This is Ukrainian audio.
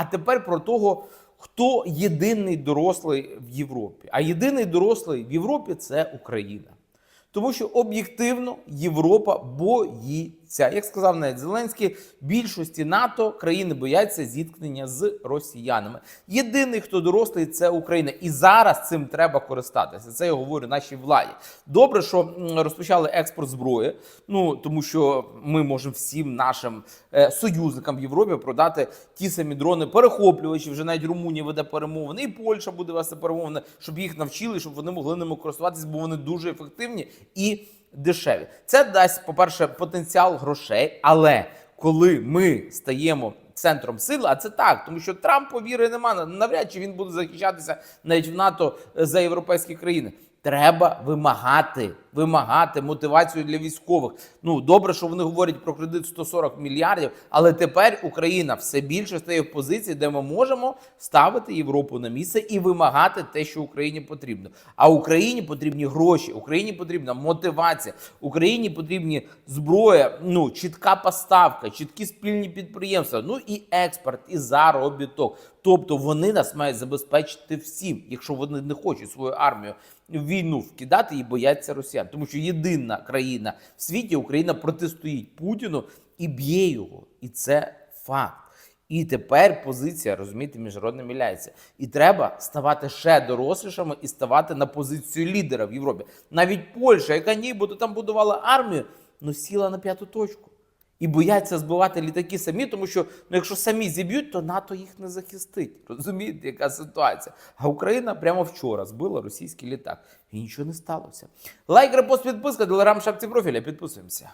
А тепер про того, хто єдиний дорослий в Європі. А єдиний дорослий в Європі це Україна. Тому що об'єктивно Європа боїться. Як сказав навіть Зеленський, більшості НАТО країни бояться зіткнення з росіянами. Єдиний, хто дорослий, це Україна. І зараз цим треба користатися. Це я говорю нашій владі. Добре, що розпочали експорт зброї. Ну тому що ми можемо всім нашим е, союзникам в Європі продати ті самі дрони перехоплювачі. Вже навіть Румунія веде перемовини, і Польща буде вести перемовини, щоб їх навчили, щоб вони могли ними користуватися, бо вони дуже ефективні і дешеві. Це дасть, по-перше, потенціал грошей, але коли ми стаємо центром сили, а це так, тому що Трампу віри немає, навряд чи він буде захищатися навіть в НАТО за європейські країни. Треба вимагати, вимагати мотивацію для військових. Ну добре, що вони говорять про кредит 140 мільярдів, але тепер Україна все більше стає в позиції, де ми можемо ставити Європу на місце і вимагати те, що Україні потрібно. А Україні потрібні гроші, Україні потрібна мотивація, Україні потрібні зброя, ну чітка поставка, чіткі спільні підприємства, ну і експорт, і заробіток. Тобто вони нас мають забезпечити всім, якщо вони не хочуть свою армію війну вкидати і бояться росіян, тому що єдина країна в світі Україна протистоїть Путіну і б'є його, і це факт. І тепер позиція розумієте, міжнародна міляється. І треба ставати ще дорослішими і ставати на позицію лідера в Європі. Навіть Польща, яка нібито там будувала армію, ну сіла на п'яту точку. І бояться збивати літаки самі, тому що ну, якщо самі зіб'ють, то НАТО їх не захистить. Розумієте, яка ситуація? А Україна прямо вчора збила російський літак. І нічого не сталося. Лайк, репост, підписка, телеграм, шапці профіля. Підписуємося.